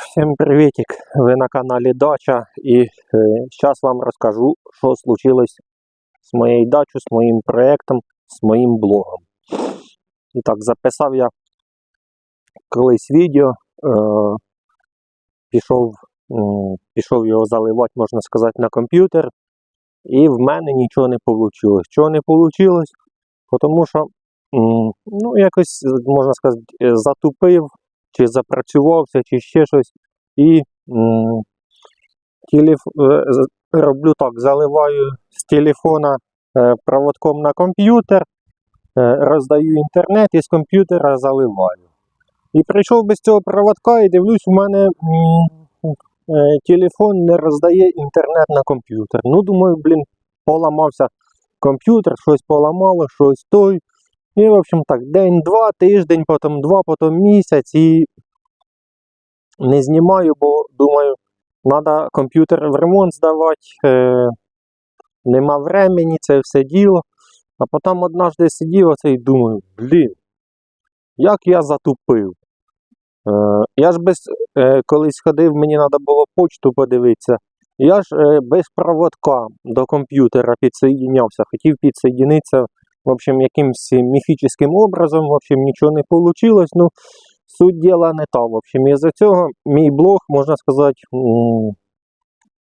Всім привітик! Ви на каналі Дача і зараз вам розкажу, що случилось з моєю дачею, з моїм проєктом, з моїм блогом. І так, записав я колись відео, е, пішов, пішов його заливати, можна сказати, на комп'ютер, і в мене нічого не вийшло. Чого не вийшло? Тому що, ну, якось, можна сказати, е, затупив чи запрацювався, чи ще щось. І м, е, роблю так, заливаю з телефона е, проводком на комп'ютер, е, роздаю інтернет і з комп'ютера заливаю. І прийшов без цього проводка і дивлюсь, у мене телефон не роздає інтернет на комп'ютер. Ну, думаю, блін, поламався комп'ютер, щось поламало, щось той. І, в общем, так, день-два, тиждень, потім два, потім місяць і не знімаю, бо думаю, треба комп'ютер в ремонт здавати, е, нема времени, це все діло. А потім однажды сидів оце і думаю, блін, як я затупив. Е, я ж без, е, колись ходив, мені треба було почту подивитися. Я ж е, без проводка до комп'ютера підсоєднявся, хотів підсоєдинитися в общем, якимсь міфічним образом, в общем, нічого не вийшло. Ну, суть діла не та. В общем, із-за цього мій блог, можна сказати,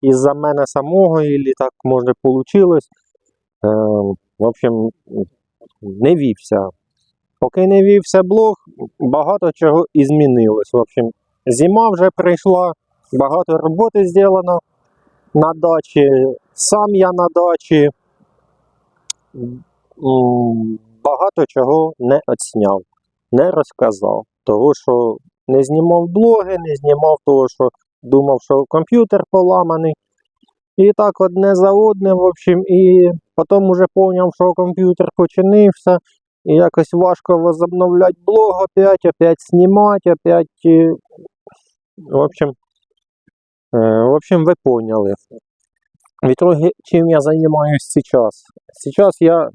із-за мене самого, і так може вийшло. Е, в общем, не вівся. Поки не вівся блог, багато чого і змінилось. В общем, зима вже прийшла, багато роботи зроблено на дачі, сам я на дачі. Багато чого не оцняв, не розказав. Того, що не знімав блоги, не знімав того, що думав, що комп'ютер поламаний. І так одне за одним, в общем, і потім уже поняв, що комп'ютер починився. І якось важко возобновляти блог опять, опять знімати, опять. В общем, е, в общем, ви поняли. В итоге, чим я займаюся зараз? Зараз я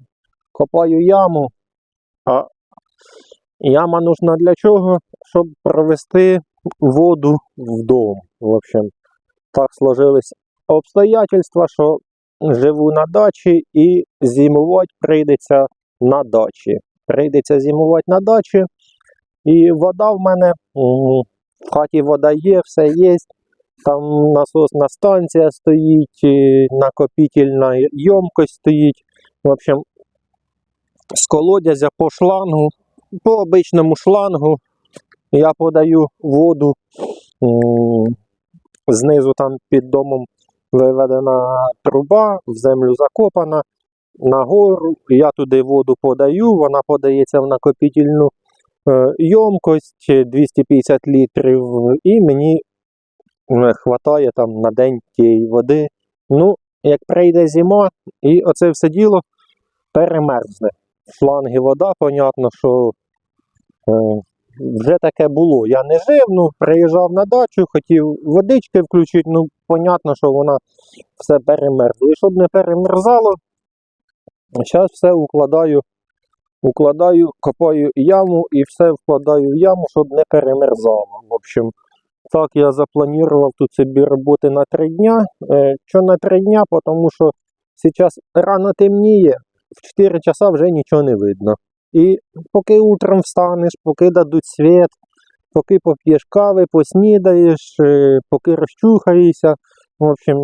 копаю яму, а яма нужна для чого? Щоб провести воду в дом. В общем, так сложились обстоятельства, що живу на дачі і зимувати прийдеться на дачі. Прийдеться зимувати на дачі. І вода в мене, в хаті вода є, все є. Там насосна станція стоїть, накопительна ємкость стоїть. В общем, з колодязя по шлангу, по обичному шлангу я подаю воду. Знизу там під домом виведена труба, в землю закопана, нагору. Я туди воду подаю, вона подається в накопительну е, ємкость 250 літрів, і мені е, хватає там на день тієї води. Ну, як прийде зима, і оце все діло перемерзне. Шланги вода, понятно, що е, вже таке було. Я не жив, ну, приїжджав на дачу, хотів водички включити, ну, понятно, що вона все перемерзла. І щоб не перемерзало, зараз все укладаю, укладаю, копаю яму і все вкладаю в яму, щоб не перемерзало. В общем, так я запланував тут собі роботи на три дня. Е, що на три дня, тому що зараз рано темніє, в 4 часа вже нічого не видно. І поки утром встанеш, поки дадуть світ, поки поп'єш кави, поснідаєш, е, поки розчухаєшся. В общем,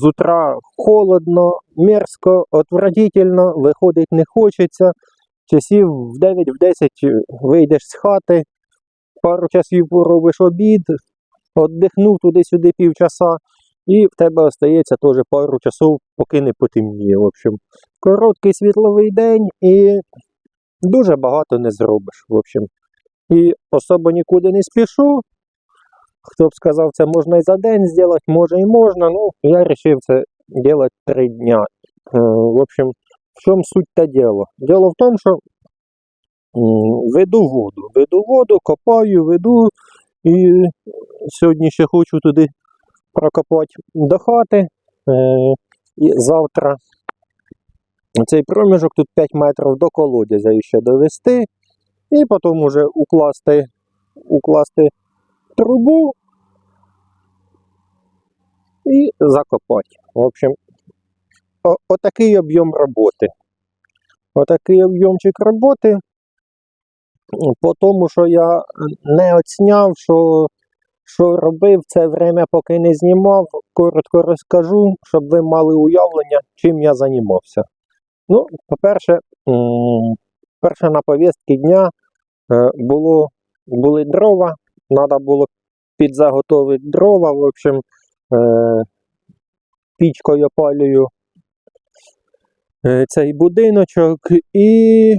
з утра холодно, мерзко, отвратительно, виходить не хочеться. Часів в 9-10 вийдеш з хати, пару часів поробиш обід, віддихнув туди-сюди півчаса, і в тебе остається теж пару часов, поки не потемніє. В общем, короткий світловий день і дуже багато не зробиш. В общем. І особо нікуди не спішу. Хто б сказав, це можна і за день зробити, може і можна. Ну, я вирішив це робити три дня. Е, В общем, в чому суть та діло? Діло в тому, що веду воду. Веду воду, копаю, веду. І сьогодні ще хочу туди прокопати до хати. Е, І завтра цей проміжок тут 5 метрів до колодязя ще довести. І потім уже укласти, укласти трубу і закопати. В общем, о- отакий об'єм роботи. Отакий об'ємчик роботи. По тому, що я не оцняв, що, що робив це время, поки не знімав, коротко розкажу, щоб ви мали уявлення, чим я займався. Ну, по-перше, перше на повістки дня е, було, були дрова, треба було підзаготовити дрова, в общем, е, пічкою опалюю е, цей будиночок. І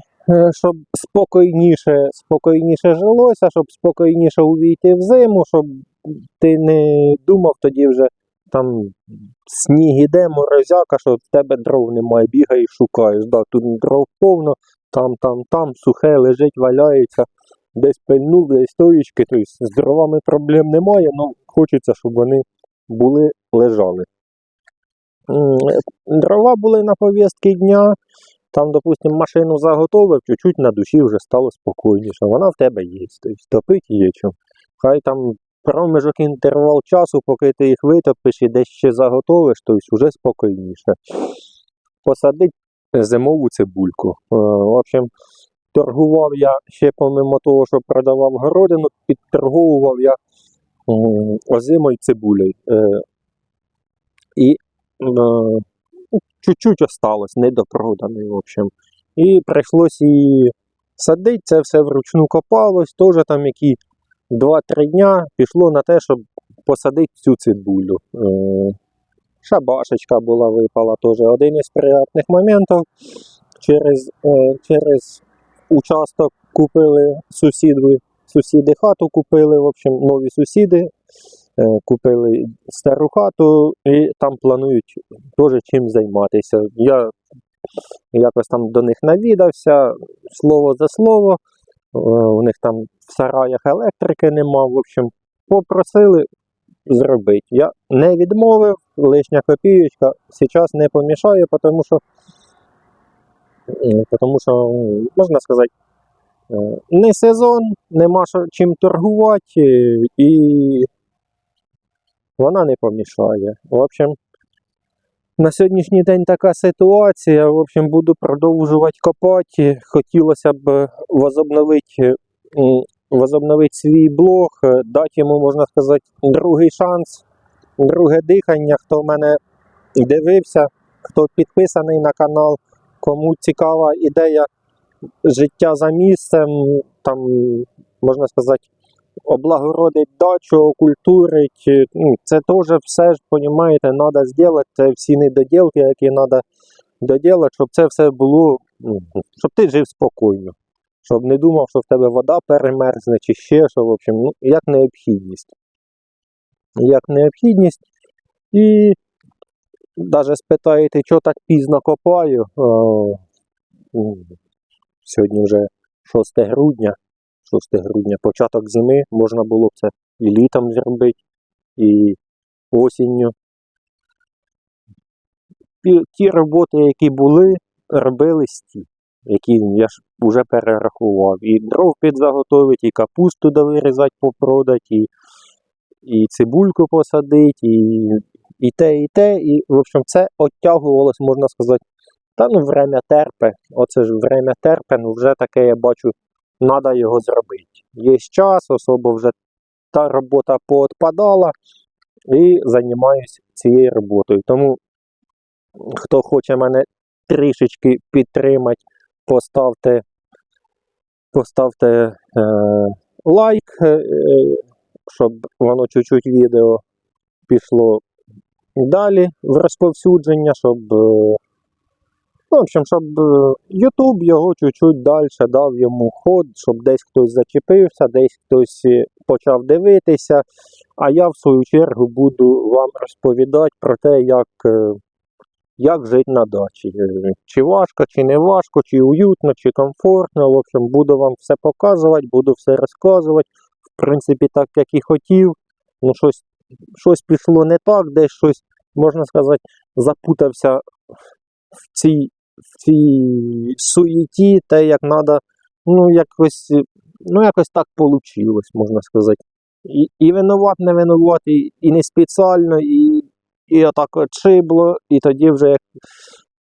щоб спокійніше, спокійніше жилося, щоб спокійніше увійти в зиму, щоб ти не думав тоді вже там сніг іде, морозяка, що в тебе дров немає, бігаєш, шукаєш. Да, тут дров повно, там, там, там, сухе лежить, валяється, десь пильнув, десь стоїчки. Тобто з дровами проблем немає, але хочеться, щоб вони були, лежали. Дрова були на повістки дня, там, допустимо, машину заготовив, чуть-чуть на душі вже стало спокійніше. Вона в тебе є, тобто топить є чим. Хай там проміжок інтервал часу, поки ти їх витопиш і десь ще заготовиш, то вже спокійніше. Посадить зимову цибульку. Е, В общем, торгував я ще помимо того, що продавав городину, підторговував я озимою цибулею. Е, І е, чуть-чуть осталось, недопроданий, в общем. І прийшлось її садити, це все вручну копалось, теж там які 2-3 дня пішло на те, щоб посадити цю цибулю. Е, Шабашечка була випала теж. Один із приятних моментів. Через, е, через участок купили сусіди, сусіди хату купили, в общем, нові сусіди. Е, Купили стару хату і там планують теж чим займатися. Я якось там до них навідався, слово за слово. Е, У них там в сараях електрики нема. В общем, попросили зробити. Я не відмовив, лишня копієчка зараз не помішає, тому що, е, тому що можна сказати, не сезон, нема чим торгувати, і вона не помішає. В общем, на сьогоднішній день така ситуація. В общем, буду продовжувати копати. Хотілося б возобновити, возобновити свій блог, е, дати йому, можна сказати, другий шанс, друге дихання. Хто в мене дивився, хто підписаний на канал, кому цікава ідея життя за місцем, там, можна сказати, облагородить дачу, окультурить. Ну, це теж все ж, розумієте, треба зробити. Це всі недоділки, які треба доділати, щоб це все було, ну, щоб ти жив спокійно. Щоб не думав, що в тебе вода перемерзне чи ще що, в общем, ну, як необхідність. Як необхідність. І навіть спитаєте, що так пізно копаю. О, сьогодні вже 6 грудня. 6 грудня, початок зими, можна було це і літом зробити, і осінню. І ті роботи, які були, робились ті, які я ж вже перерахував. І дров підзаготовити, і капусту довирізати, попродати, і, і цибульку посадити, і, і те, і те. І, в общем, це оттягувалось, можна сказати. Та ну время терпе. Оце ж время терпе, ну вже таке я бачу треба його зробити. Є час, особо вже та робота поотпадала і займаюся цією роботою. Тому хто хоче мене трішечки підтримати, поставте, поставте е, лайк, е, щоб воно чуть-чуть відео пішло далі в розповсюдження, щоб е, Ну, в общем, щоб е, YouTube його чуть-чуть далі дав йому ход, щоб десь хтось зачепився, десь хтось е, почав дивитися. А я в свою чергу буду вам розповідати про те, як, е, як жити на дачі. Чи важко, чи не важко, чи уютно, чи комфортно. В общем, буду вам все показувати, буду все розказувати. В принципі, так як і хотів. Ну, щось, щось пішло не так, десь щось, можна сказати, запутався в цій в цій суєті, те, як треба, ну, якось, ну, якось так вийшло, можна сказати. І, і винуват, не винуват, і, і не спеціально, і і отак от шибло, і тоді вже як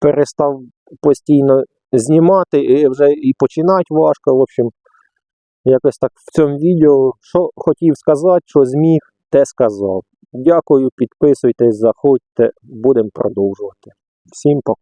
перестав постійно знімати, і вже і починати важко. В общем, якось так в цьому відео, що хотів сказати, що зміг, те сказав. Дякую, підписуйтесь, заходьте, будемо продовжувати. Всім пока.